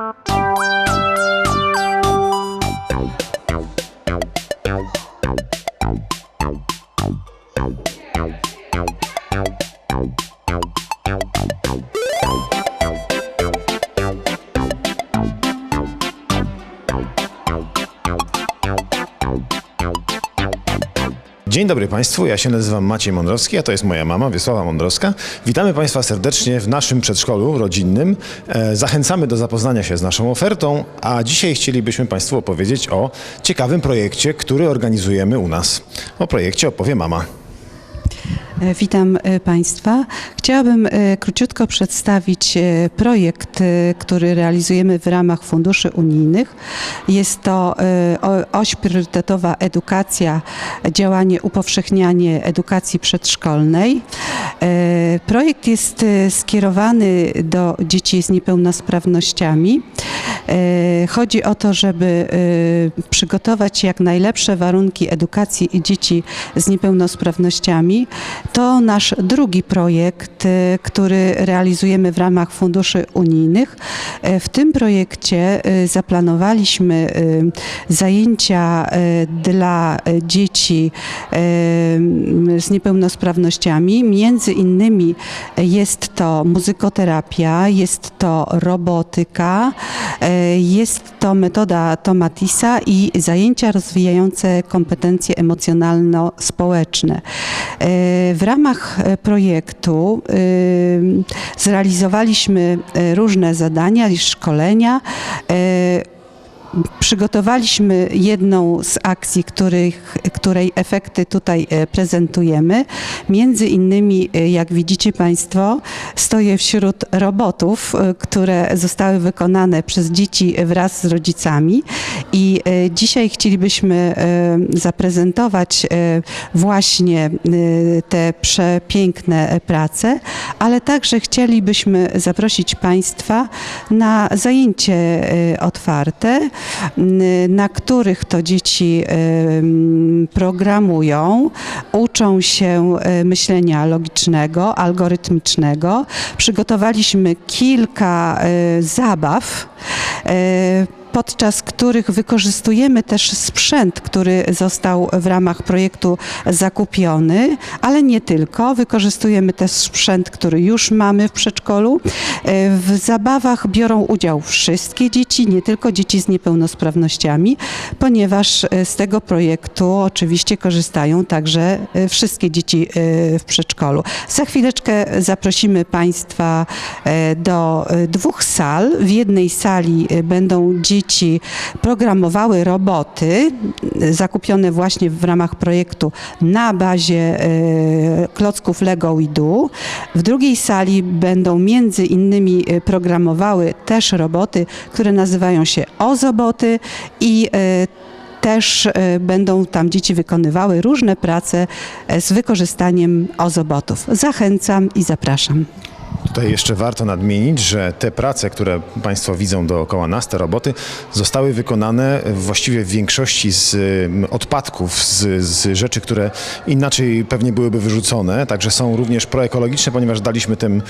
you Dzień dobry Państwu, ja się nazywam Maciej Mądrowski, a to jest moja mama, Wiesława Mądrowska. Witamy Państwa serdecznie w naszym przedszkolu rodzinnym. E, Zachęcamy do zapoznania się z naszą ofertą, a dzisiaj chcielibyśmy Państwu opowiedzieć o ciekawym projekcie, który organizujemy u nas. O projekcie opowie mama. E, Witam e, Państwa. Chciałabym e, króciutko przedstawić projekt, który realizujemy w ramach funduszy unijnych. Jest to oś priorytetowa edukacja, działanie upowszechnianie edukacji przedszkolnej. Projekt jest skierowany do dzieci z niepełnosprawnościami. E, Chodzi o to, żeby e, przygotować jak najlepsze warunki edukacji dzieci z niepełnosprawnościami. To nasz drugi projekt, e, który realizujemy w ramach funduszy unijnych. W tym projekcie zaplanowaliśmy zajęcia dla dzieci z niepełnosprawnościami. Między innymi jest to muzykoterapia, jest to robotyka, jest to metoda Tomatisa i zajęcia rozwijające kompetencje emocjonalno-społeczne. E, W ramach e, projektu e, zrealizowaliśmy różne zadania i szkolenia. Przygotowaliśmy jedną z akcji, których, której efekty tutaj e, prezentujemy. Między innymi, e, jak widzicie Państwo, stoję wśród robotów, e, które zostały wykonane przez dzieci wraz z rodzicami. I dzisiaj chcielibyśmy zaprezentować właśnie te przepiękne prace, ale także chcielibyśmy zaprosić Państwa na zajęcie otwarte, na których to dzieci em, programują, uczą się e, myślenia logicznego, algorytmicznego. Przygotowaliśmy kilka zabaw. Podczas których wykorzystujemy też sprzęt, który został w ramach projektu zakupiony, ale nie tylko. Wykorzystujemy też sprzęt, który już mamy w przedszkolu. E, W zabawach biorą udział wszystkie dzieci, nie tylko dzieci z niepełnosprawnościami, ponieważ e, z tego projektu oczywiście korzystają także e, wszystkie dzieci w przedszkolu. Za chwileczkę zaprosimy Państwa do dwóch sal. W jednej sali będą dzieci programowały roboty e, zakupione właśnie w ramach projektu na bazie e, klocków Lego i Du. W drugiej sali będą między innymi e, programowały też roboty, które nazywają się Ozoboty i też będą tam dzieci wykonywały różne prace z wykorzystaniem ozobotów. Zachęcam i zapraszam. Tutaj jeszcze warto nadmienić, że te prace, które Państwo widzą dookoła nas, te roboty, zostały wykonane właściwie w większości z odpadków, z, z rzeczy, które inaczej pewnie byłyby wyrzucone. Także są również proekologiczne, ponieważ daliśmy tym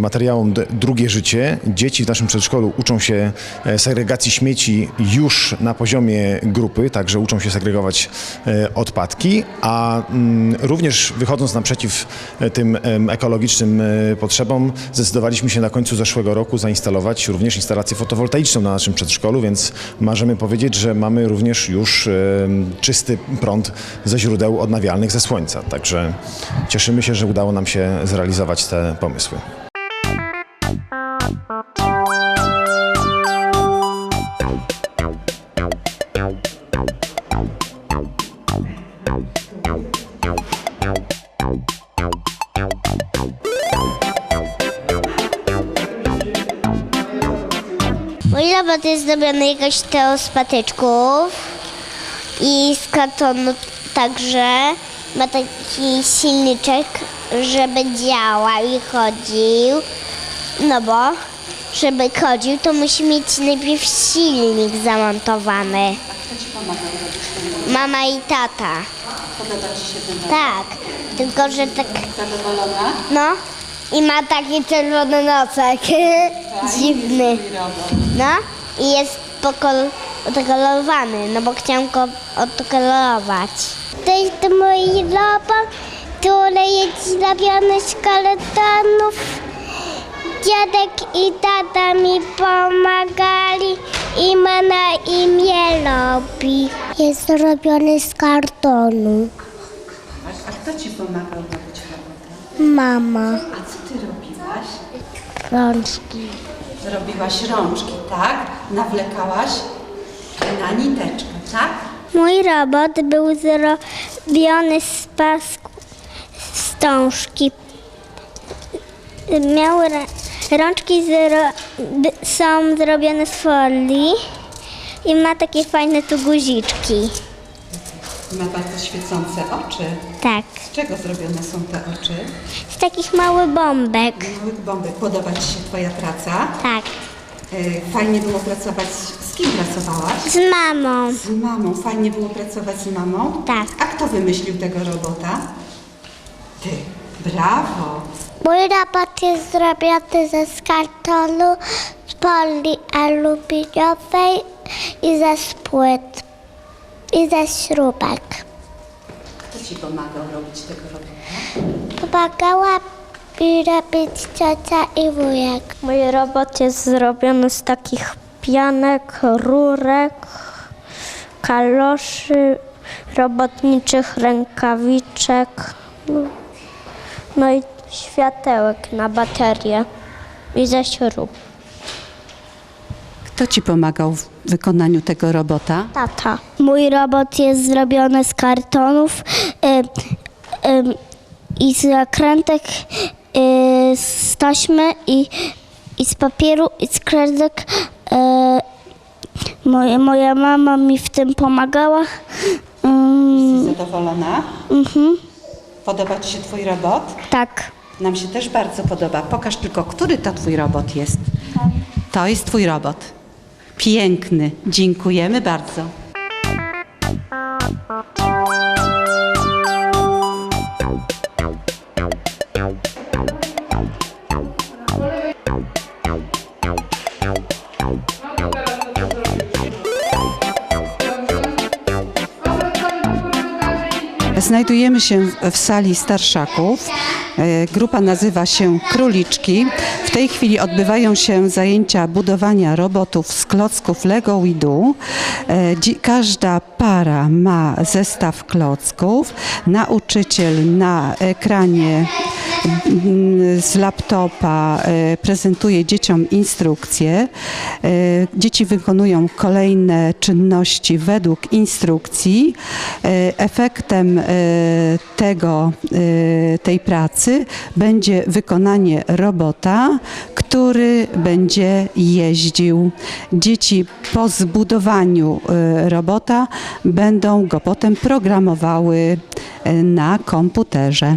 materiałom drugie życie. Dzieci w naszym przedszkolu uczą się e, segregacji śmieci już na poziomie grupy, także uczą się segregować e, odpadki, a również wychodząc naprzeciw e, tym ekologicznym potrzebom, zdecydowaliśmy się na końcu zeszłego roku zainstalować również instalację fotowoltaiczną na naszym przedszkolu, więc możemy powiedzieć, że mamy również już czysty prąd ze źródeł odnawialnych ze słońca. Także cieszymy się, że udało nam się zrealizować te pomysły. Robot jest zrobiony jakoś to z patyczków i z kartonu także. Ma taki silniczek, żeby działał i chodził. No bo, żeby chodził, to musi mieć najpierw silnik zamontowany. Mama i tata. Się Tak, tylko że tak, no. i ma taki czerwony nosek. Dziwny. No i jest pokol- odkolorowany, no bo chciałam go odkolorować. To jest mój robot, który jest zrobiony z kartonów. Dziadek i tata mi pomagali i ma na imię Robi. Jest zrobiony z kartonu. A kto ci pomagał robić robotę? Mama. A co ty robiłaś? Rączki. Zrobiłaś rączki, tak? Nawlekałaś na niteczkę, tak? Mój robot był zrobiony z pasku wstążki. Miał rączki zro- są zrobione z folii i ma takie fajne tu guziczki. Ma bardzo świecące oczy. Tak. Z czego zrobione są te oczy? Z takich małych bombek. Małych bombek. Podoba ci się twoja praca? Tak. E, Fajnie było pracować. z- kim pracowałaś? Z mamą. Z mamą. Fajnie było pracować z mamą? Tak. A kto wymyślił tego robota? Ty. Brawo. Mój robot jest zrobiony ze kartonu, z folii aluminiowej i ze spłyt i ze śrubek. Kto ci pomagał robić tego robota? Pomagała mi robić ciocia i wujek. Mój robot jest zrobiony z takich pianek, rurek, kaloszy, robotniczych rękawiczek, no, no i światełek na baterię i ze śrub. Kto ci pomagał w wykonaniu tego robota? Tata. Mój robot jest zrobiony z kartonów y, y, i z zakrętek, y, z taśmy i, i z papieru i z kredek. Y, moja, moja mama mi w tym pomagała. Ym, Jesteś zadowolona? mhm, Podoba ci się twój robot? tak. Nam się też bardzo podoba. Pokaż tylko, który to twój robot jest. To jest twój robot. Piękny. Dziękujemy bardzo. Znajdujemy się w- sali starszaków. E, Grupa nazywa się Króliczki. W tej chwili odbywają się zajęcia budowania robotów z klocków Lego Widu. E, Każda para ma zestaw klocków. Nauczyciel na ekranie mm, z laptopa e, prezentuje dzieciom instrukcje. Dzieci wykonują kolejne czynności według instrukcji. Efektem tego, e, tej pracy będzie wykonanie robota, który będzie jeździł. Dzieci po zbudowaniu e, robota będą go potem programowały e, na komputerze.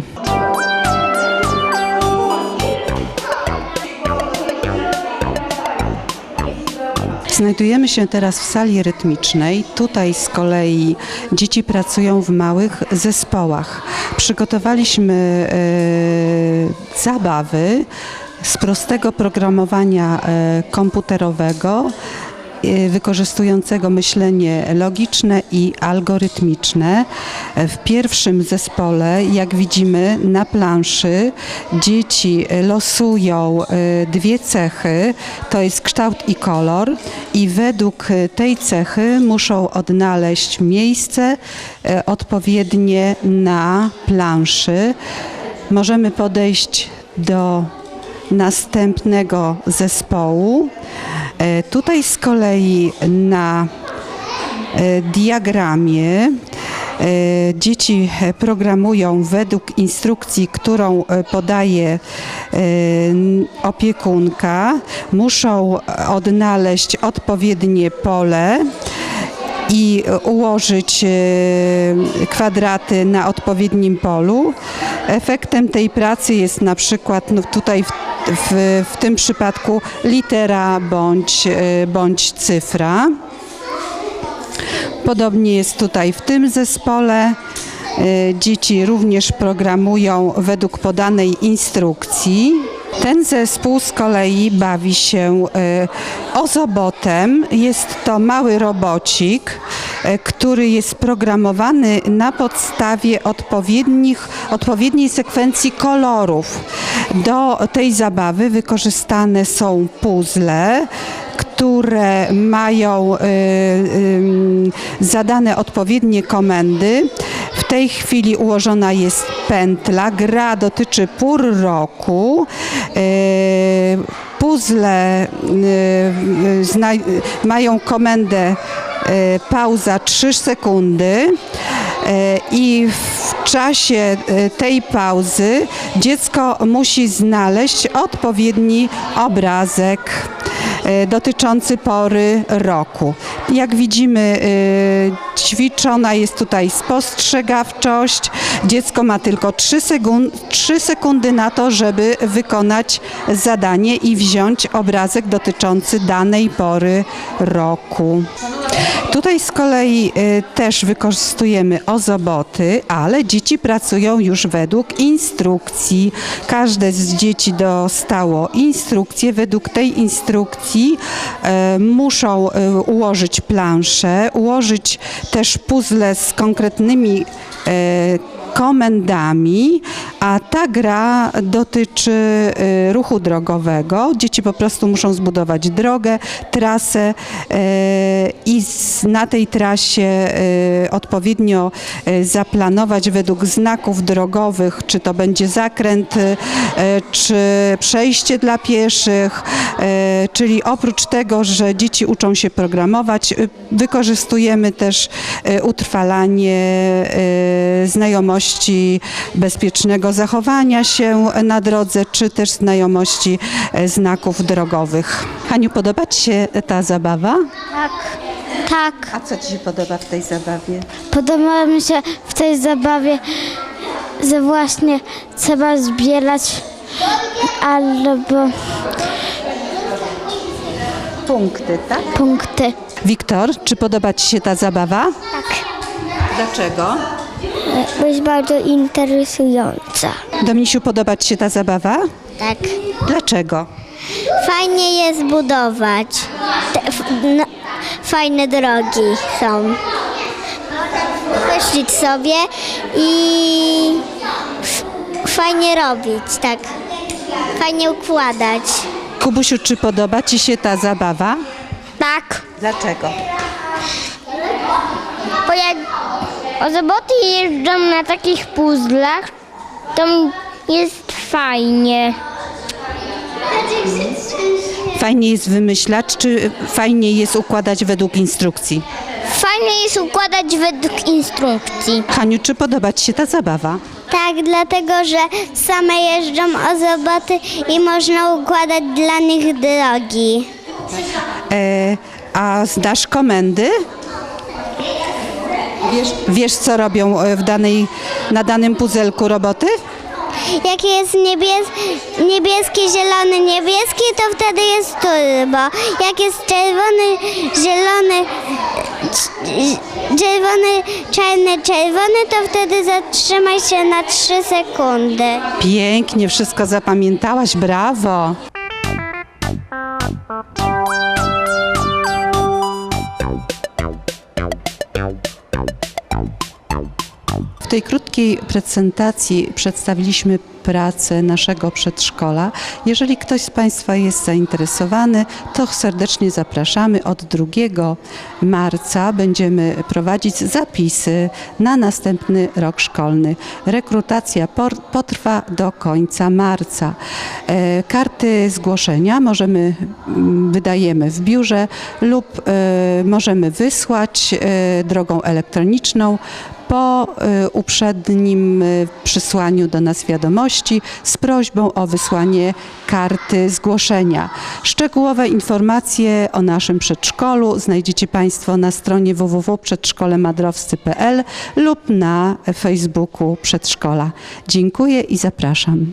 Znajdujemy się teraz w sali rytmicznej. Tutaj z kolei dzieci pracują w małych zespołach. Przygotowaliśmy e, zabawy z prostego programowania e, komputerowego wykorzystującego myślenie logiczne i algorytmiczne. E, W pierwszym zespole, jak widzimy na planszy, dzieci losują e, dwie cechy, to jest kształt i kolor i według tej cechy muszą odnaleźć miejsce e, odpowiednie na planszy. Możemy podejść do następnego zespołu. E, Tutaj z kolei na e, diagramie e, dzieci programują według instrukcji, którą podaje opiekunka. Muszą odnaleźć odpowiednie pole i ułożyć kwadraty na odpowiednim polu. Efektem tej pracy jest na przykład no tutaj w, w, w tym przypadku litera bądź, e, bądź cyfra. Podobnie jest tutaj w tym zespole. dzieci również programują według podanej instrukcji. Ten zespół z kolei bawi się e, ozobotem. Jest to mały robocik, e, który jest programowany na podstawie odpowiednich, odpowiedniej sekwencji kolorów. Do tej zabawy wykorzystane są puzzle, które mają y, zadane odpowiednie komendy. W tej chwili ułożona jest pętla. Gra dotyczy pór roku. Y, Puzzle zna, mają komendę y, pauza 3 sekundy e, i w czasie e, tej pauzy dziecko musi znaleźć odpowiedni obrazek e, dotyczący pory roku. Jak widzimy, e, ćwiczona jest tutaj spostrzegawczość. Dziecko ma tylko 3, sekund, 3 sekundy na to, żeby wykonać zadanie i wziąć obrazek dotyczący danej pory roku. Tutaj z kolei y, też wykorzystujemy ozoboty, ale dzieci pracują już według instrukcji. Każde z dzieci dostało instrukcję. Według tej instrukcji e, muszą e, ułożyć planszę, ułożyć też puzzle z konkretnymi komendami, a ta gra dotyczy y, ruchu drogowego. Dzieci po prostu muszą zbudować drogę, trasę y, i na tej trasie y, odpowiednio zaplanować według znaków drogowych, czy to będzie zakręt, czy przejście dla pieszych, czyli oprócz tego, że dzieci uczą się programować, wykorzystujemy też utrwalanie y, znajomości bezpiecznego zachowania się na drodze, czy też znajomości e, znaków drogowych. Haniu, podoba Ci się ta zabawa? Tak. Tak. A co Ci się podoba w tej zabawie? Podoba mi się w tej zabawie, że właśnie trzeba zbierać albo Punkty, tak? punkty. Wiktor, czy podoba Ci się ta zabawa? Tak. Dlaczego? Jest bardzo interesująca. Domisiu, podoba Ci się ta zabawa? Tak. Dlaczego? Fajnie jest budować. Te, f, no, fajne drogi są. Myślić sobie i f, fajnie robić, tak. Fajnie układać. Kubusiu, czy podoba Ci się ta zabawa? Tak. Dlaczego? Bo jak ozoboty jeżdżą na takich puzzlach, to jest fajnie. Fajnie jest wymyślać, czy fajnie jest układać według instrukcji? Fajnie jest układać według instrukcji. Haniu, czy podoba Ci się ta zabawa? Tak, dlatego że same jeżdżą ozoboty i można układać dla nich drogi. E, a znasz komendy? Wiesz, wiesz, co robią e, w danej, na danym puzelku roboty? Jak jest niebies niebieski, zielony, niebieski, to wtedy jest turbo. Jak jest czerwony, zielony, czerwony, czarny, czerwony, to wtedy zatrzymaj się na 3 sekundy. Pięknie, wszystko zapamiętałaś, brawo. W tej krótkiej prezentacji przedstawiliśmy pracę naszego przedszkola. Jeżeli ktoś z Państwa jest zainteresowany, to serdecznie zapraszamy. Od 2 marca będziemy prowadzić zapisy na następny rok szkolny. Rekrutacja potrwa do końca marca. E, Karty zgłoszenia możemy, mm, wydajemy w biurze lub e, możemy wysłać e, drogą elektroniczną po y, uprzednim y, przysłaniu do nas wiadomości z prośbą o wysłanie karty zgłoszenia. Szczegółowe informacje o naszym przedszkolu znajdziecie Państwo na stronie www.przedszkolemadrowscy.pl lub na Facebooku przedszkola. Dziękuję i zapraszam.